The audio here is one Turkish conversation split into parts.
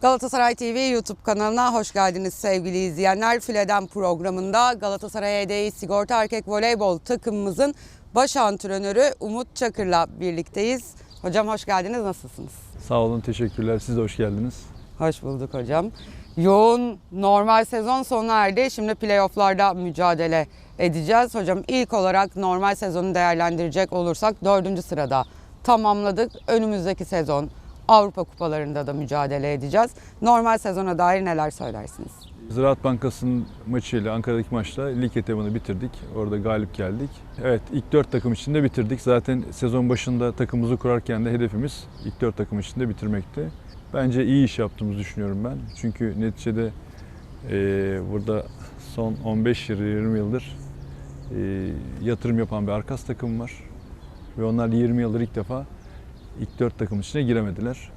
Galatasaray TV YouTube kanalına hoş geldiniz sevgili izleyenler. Fileden programında Galatasaray HDI Sigorta Erkek Voleybol takımımızın baş antrenörü Umut Çakır'la birlikteyiz. Hocam hoş geldiniz, nasılsınız? Sağ olun, teşekkürler. Siz de hoş geldiniz. Hoş bulduk hocam. Yoğun normal sezon sona erdi. Şimdi playofflarda mücadele edeceğiz. Hocam ilk olarak normal sezonu değerlendirecek olursak dördüncü sırada tamamladık. Önümüzdeki sezon Avrupa kupalarında da mücadele edeceğiz. Normal sezona dair neler söylersiniz? Ziraat Bankası'nın maçıyla Ankara'daki maçla lig etabını bitirdik. Orada galip geldik. Evet ilk dört takım içinde bitirdik. Zaten sezon başında takımımızı kurarken de hedefimiz ilk dört takım içinde bitirmekti. Bence iyi iş yaptığımızı düşünüyorum ben. Çünkü neticede e, burada son 15-20 yıldır e, yatırım yapan bir Arkas takım var. Ve onlar 20 yıldır ilk defa ilk dört takım içine giremediler.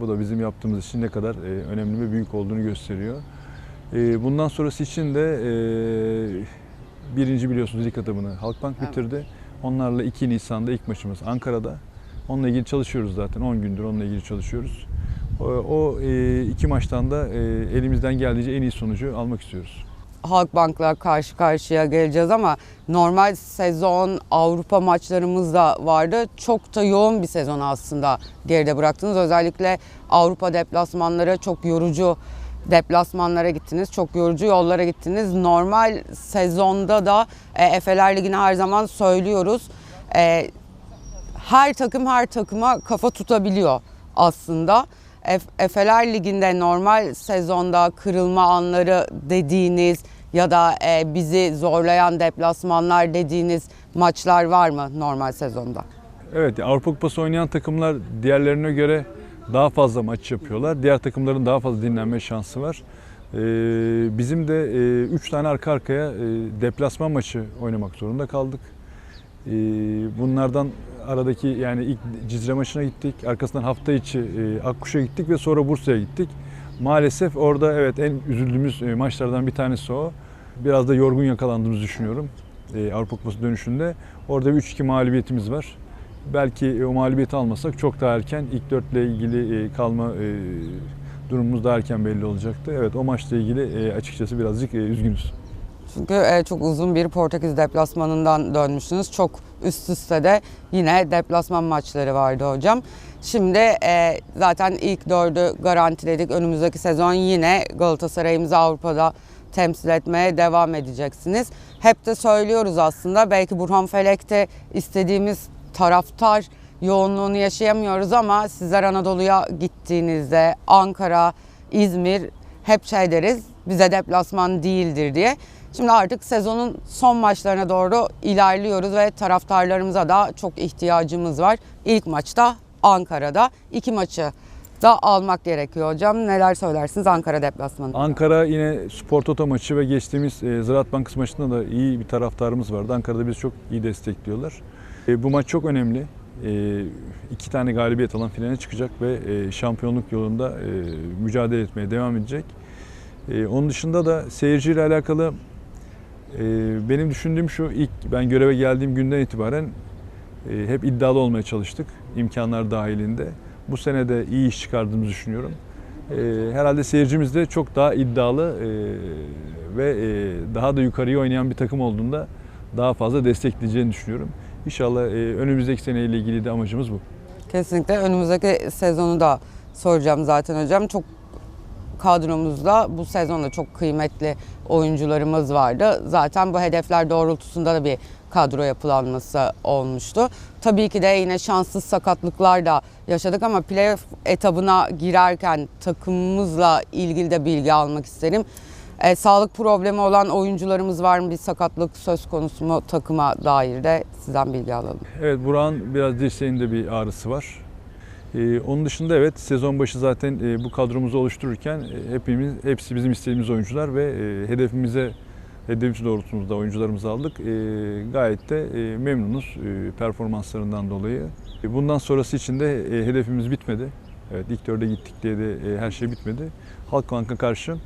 Bu da bizim yaptığımız için ne kadar e, önemli ve büyük olduğunu gösteriyor. E, bundan sonrası için de e, birinci biliyorsunuz lig etabını Halkbank Evet. bitirdi. Onlarla 2 Nisan'da ilk maçımız Ankara'da. Onunla ilgili çalışıyoruz zaten. 10 gündür onunla ilgili çalışıyoruz. O, o e, iki maçtan da e, elimizden geldiğince en iyi sonucu almak istiyoruz. Halkbank'la karşı karşıya geleceğiz ama normal sezon Avrupa maçlarımız da vardı. Çok da yoğun bir sezon aslında geride bıraktınız. Özellikle Avrupa deplasmanları çok yorucu deplasmanlara gittiniz. Çok yorucu yollara gittiniz. Normal sezonda da e, Efeler Ligi'ni her zaman söylüyoruz. E, her takım her takıma kafa tutabiliyor aslında. Ef- Efeler Ligi'nde normal sezonda kırılma anları dediğiniz ya da e, bizi zorlayan deplasmanlar dediğiniz maçlar var mı normal sezonda? Evet Avrupa Kupası oynayan takımlar diğerlerine göre daha fazla maç yapıyorlar. Diğer takımların daha fazla dinlenme şansı var. Ee, bizim de 3 tane arka arkaya e, deplasman maçı oynamak zorunda kaldık. Ee, bunlardan aradaki yani ilk Cizre maçına gittik. Arkasından hafta içi e, Akkuş'a gittik ve sonra Bursa'ya gittik. Maalesef orada evet en üzüldüğümüz e, maçlardan bir tanesi o. Biraz da yorgun yakalandığımızı düşünüyorum e, Avrupa Kupası dönüşünde. Orada bir 3-2 mağlubiyetimiz var. Belki e, o mağlubiyeti almasak çok daha erken ilk dörtle ilgili e, kalma e, durumumuz daha erken belli olacaktı. Evet o maçla ilgili e, açıkçası birazcık e, üzgünüz. Çünkü e, çok uzun bir Portekiz deplasmanından dönmüşsünüz. Çok üst üste de yine deplasman maçları vardı hocam. Şimdi e, zaten ilk dördü garantiledik. Önümüzdeki sezon yine Galatasaray'ımızı Avrupa'da temsil etmeye devam edeceksiniz. Hep de söylüyoruz aslında belki Burhan Felek'te istediğimiz taraftar yoğunluğunu yaşayamıyoruz ama sizler Anadolu'ya gittiğinizde Ankara, İzmir hep şey deriz bize deplasman değildir diye. Şimdi artık sezonun son maçlarına doğru ilerliyoruz ve taraftarlarımıza da çok ihtiyacımız var. İlk maçta Ankara'da. iki maçı da almak gerekiyor hocam. Neler söylersiniz Ankara deplasmanı? Ankara yine Spor Toto maçı ve geçtiğimiz e, Ziraat Bankası maçında da iyi bir taraftarımız vardı. Ankara'da bizi çok iyi destekliyorlar. E, bu maç çok önemli. E, iki tane galibiyet alan finale çıkacak ve e, şampiyonluk yolunda mücadele etmeye devam edecek. Onun dışında da seyirciyle alakalı benim düşündüğüm şu ilk ben göreve geldiğim günden itibaren e, hep iddialı olmaya çalıştık imkanlar dahilinde. Bu sene de iyi iş çıkardığımızı düşünüyorum. E, herhalde seyircimiz de çok daha iddialı e, ve e, daha da yukarıya oynayan bir takım olduğunda daha fazla destekleyeceğini düşünüyorum. İnşallah önümüzdeki seneyle ilgili de amacımız bu. Kesinlikle önümüzdeki sezonu da soracağım zaten hocam. Çok kadromuzda bu sezonda çok kıymetli oyuncularımız vardı. Zaten bu hedefler doğrultusunda da bir kadro yapılanması olmuştu. Tabii ki de yine şanssız sakatlıklar da yaşadık ama playoff etabına girerken takımımızla ilgili de bilgi almak isterim. E, sağlık problemi olan oyuncularımız var mı? Bir sakatlık söz konusu mu takıma dair de sizden bilgi alalım. Evet Burak'ın biraz dirseğinde bir ağrısı var. Ee, onun dışında evet sezon başı zaten e, bu kadromuzu oluştururken e, hepimiz hepsi bizim istediğimiz oyuncular ve e, hedefimize hedefimiz doğrultusunda oyuncularımızı aldık. Gayet de memnunuz performanslarından dolayı. Bundan sonrası için de hedefimiz bitmedi. Evet ilk dörde gittik diye de her şey bitmedi. Halkbank'a karşı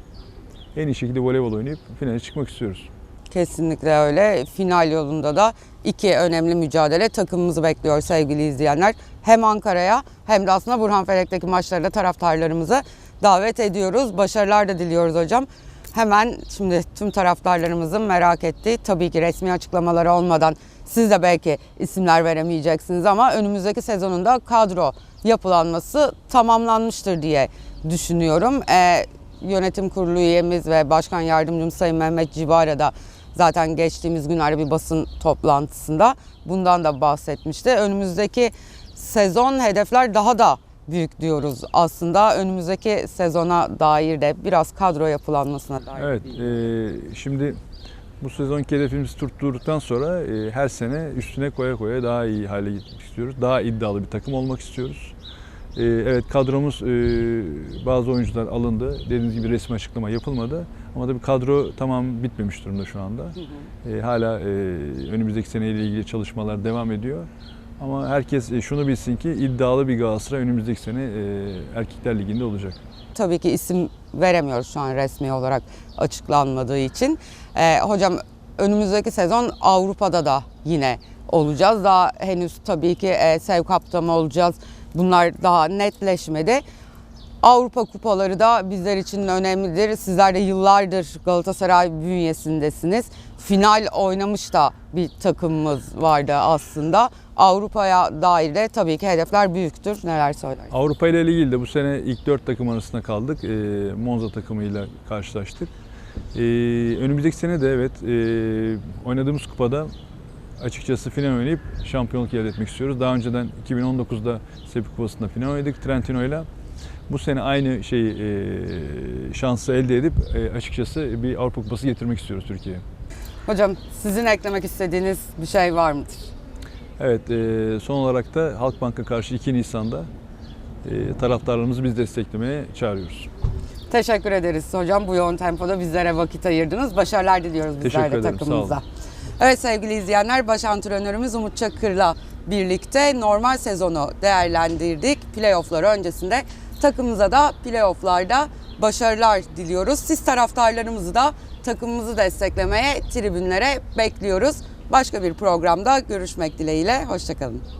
en iyi şekilde voleybol oynayıp finale çıkmak istiyoruz. Kesinlikle öyle. Final yolunda da iki önemli mücadele takımımızı bekliyor sevgili izleyenler. Hem Ankara'ya hem de aslında Burhan Felek'teki maçlarda taraftarlarımızı davet ediyoruz. Başarılar da diliyoruz hocam. Hemen şimdi tüm taraftarlarımızın merak ettiği tabii ki resmi açıklamaları olmadan siz de belki isimler veremeyeceksiniz ama önümüzdeki sezonunda kadro yapılanması tamamlanmıştır diye düşünüyorum. Ee, yönetim kurulu üyemiz ve başkan yardımcımız Sayın Mehmet Cibara da zaten geçtiğimiz günlerde bir basın toplantısında bundan da bahsetmişti. Önümüzdeki sezon hedefler daha da büyük diyoruz aslında. Önümüzdeki sezona dair de biraz kadro yapılanmasına dair. Evet, e, şimdi bu sezonki hedefimizi tutturduktan sonra e, her sene üstüne koya koya daha iyi hale gitmek istiyoruz. Daha iddialı bir takım olmak istiyoruz. E, evet kadromuz e, bazı oyuncular alındı. Dediğiniz gibi resmi açıklama yapılmadı. Ama da bir kadro tamam bitmemiş durumda şu anda. E, hala e, önümüzdeki seneyle ilgili çalışmalar devam ediyor. Ama herkes e, şunu bilsin ki iddialı bir Galatasaray önümüzdeki sene e, Erkekler Ligi'nde olacak. Tabii ki isim veremiyoruz şu an resmi olarak açıklanmadığı için. Ee, hocam önümüzdeki sezon Avrupa'da da yine olacağız. Daha henüz tabii ki e, Sevkap'ta mı olacağız? Bunlar daha netleşmedi. Avrupa kupaları da bizler için önemlidir. Sizler de yıllardır Galatasaray bünyesindesiniz. Final oynamış da bir takımımız vardı aslında. Avrupa'ya dair de tabii ki hedefler büyüktür. Neler söyler? Avrupa ile ilgili de bu sene ilk dört takım arasında kaldık. E, Monza takımıyla karşılaştık. E, önümüzdeki sene de evet e, oynadığımız kupada açıkçası final oynayıp şampiyonluk elde etmek istiyoruz. Daha önceden 2019'da Sepik Kupası'nda final oynadık Trentino ile. Bu sene aynı şeyi e, şansı elde edip e, açıkçası bir Avrupa Kupası getirmek istiyoruz Türkiye'ye. Hocam sizin eklemek istediğiniz bir şey var mıdır? Evet, e, son olarak da Halkbank'a karşı 2 Nisan'da e, taraftarlarımızı biz desteklemeye çağırıyoruz. Teşekkür ederiz hocam bu yoğun tempoda bizlere vakit ayırdınız. Başarılar diliyoruz bizler de takımımıza. Evet sevgili izleyenler baş antrenörümüz Umut Çakır'la birlikte normal sezonu değerlendirdik. Playoff'lar öncesinde takımımıza da playoff'larda başarılar diliyoruz. Siz taraftarlarımızı da takımımızı desteklemeye tribünlere bekliyoruz. Başka bir programda görüşmek dileğiyle. Hoşçakalın.